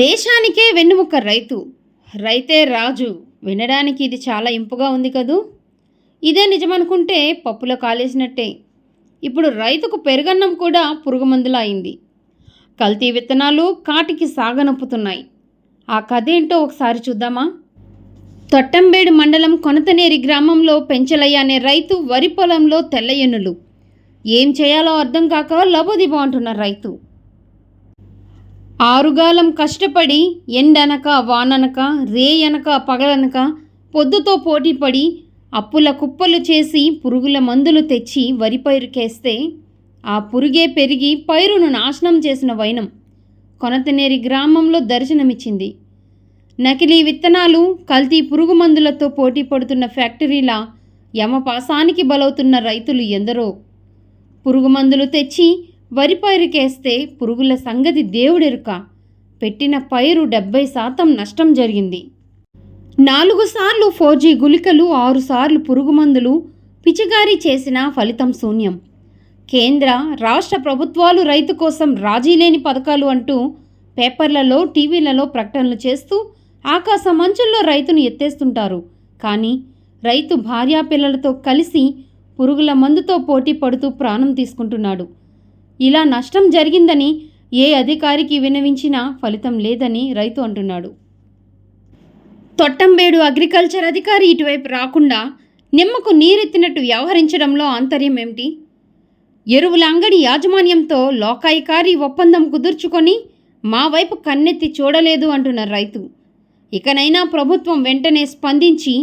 దేశానికే వెన్నుముక్క రైతు. రైతే రాజు. వినడానికి ఇది చాలా ఇంపుగా ఉంది కదూ? ఇదే నిజమనుకుంటే పప్పులో కాలేసినట్టే. ఇప్పుడు రైతుకు పెరుగన్నం కూడా పురుగుమందులా అయింది. కల్తీ విత్తనాలు కాటికి సాగనొప్పుతున్నాయి. ఆ కథ ఏంటో ఒకసారి చూద్దామా? తొట్టంబేడు మండలం కొనతనేరి గ్రామంలో పెంచలయ్య అనే రైతు వరి పొలంలో తెల్ల ఎన్నులు. ఏం చేయాలో అర్థం కాక లబోదిబో అంటున్న రైతు. ఆరుగాలం కష్టపడి ఎండనక వాననక రేయనక పగలనక పొద్దుతో పోటీపడి అప్పుల కుప్పలు చేసి పురుగుల మందులు తెచ్చి వరి పైరుకేస్తే ఆ పురుగే పెరిగి పైరును నాశనం చేసిన వైనం కొనతనేరి గ్రామంలో దర్శనమిచ్చింది. నకిలీ విత్తనాలు కల్తీ పురుగు మందులతో పోటీ పడుతున్న ఫ్యాక్టరీల యమపాసానికి బలవుతున్న రైతులు ఎందరో. పురుగు మందులు తెచ్చి వరి పైరుకేస్తే పురుగుల సంగతి దేవుడెరుక. పెట్టిన పైరు డెబ్బై శాతం నష్టం జరిగింది. నాలుగు సార్లు ఫోర్ జీ గుళికలు ఆరుసార్లు పురుగు మందులు పిచికారీ చేసిన ఫలితం శూన్యం. కేంద్ర రాష్ట్ర ప్రభుత్వాలు రైతు కోసం రాజీలేని పథకాలు అంటూ పేపర్లలో టీవీలలో ప్రకటనలు చేస్తూ ఆకాశ మంచుల్లో రైతును ఎత్తేస్తుంటారు. కానీ రైతు భార్యా పిల్లలతో కలిసి పురుగుల మందుతో పోటీ పడుతూ ప్రాణం తీసుకుంటున్నాడు. ఇలా నష్టం జరిగిందని ఏ అధికారికి వినవించినా ఫలితం లేదని రైతు అంటున్నాడు. తొట్టంబేడు అగ్రికల్చర్ అధికారి ఇటువైపు రాకుండా నిమ్మకు నీరెత్తినట్టు వ్యవహరించడంలో ఆంతర్యం ఏమిటి? ఎరువుల అంగడి యాజమాన్యంతో లోకాయికారి ఒప్పందం కుదుర్చుకొని మా వైపు కన్నెత్తి చూడలేదు అంటున్న రైతు. ఇకనైనా ప్రభుత్వం వెంటనే స్పందించి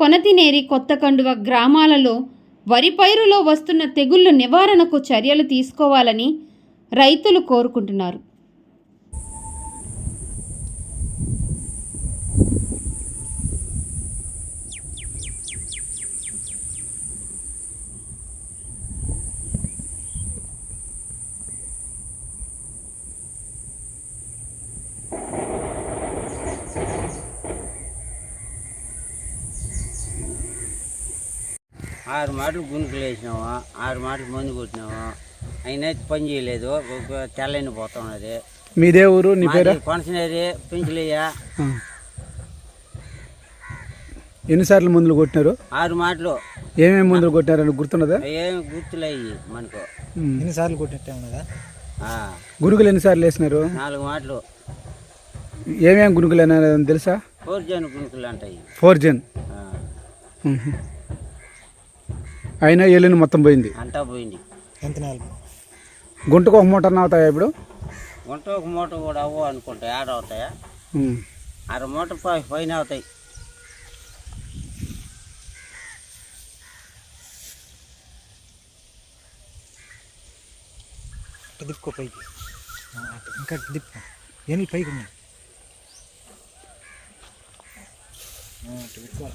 కొనతినేరి కొత్త కండువ గ్రామాలలో వరి పైరులో వస్తున్న తెగుళ్ళ నివారణకు చర్యలు తీసుకోవాలని రైతులు కోరుకుంటున్నారు. ఆరు మాటలు గుణుకులు వేసినాము ఆరు మాటలు మందు కొట్టినాము అయినా పని చేయలేదు. తెల్లని పోతా ఉన్నది మీదే ఊరు నీ పేరు? కొనసినది పెంచులయ్య ఆ. ఎన్నిసార్లు మందులు కొట్టినారు? ఆరు మాటలు. ఏమేమి మందులు కొట్టినారని గుర్తున్నదా? ఏమి గుర్తులయ్యి మనకు. ఎన్నిసార్లు కొట్టినట్టే ఉన్నదా ఆ, గురుగులు ఎన్నిసార్లు వేసినారు? నాలుగు మాటలు. ఏమేమి గురుగులు అయినా తెలుసా? కోర్జాను గుణుకులు అంటాయి. ఫోర్ జెన్. అయినా ఏలిని మొత్తం పోయింది. అంతా పోయింది. ఎంత గుంటకు ఒక మూట అవుతాయా ఇప్పుడు? గుంట ఒక మూట కూడా అవ్వ అనుకుంటా ఏడ అవుతాయా. అర మూట పై- పైన అవుతాయి. దిప్పుకో పైకి. ఇంకా అటు దిప్పు ఎన్ని పైకి ఉన్నాయి. పెట్టుకోవాలి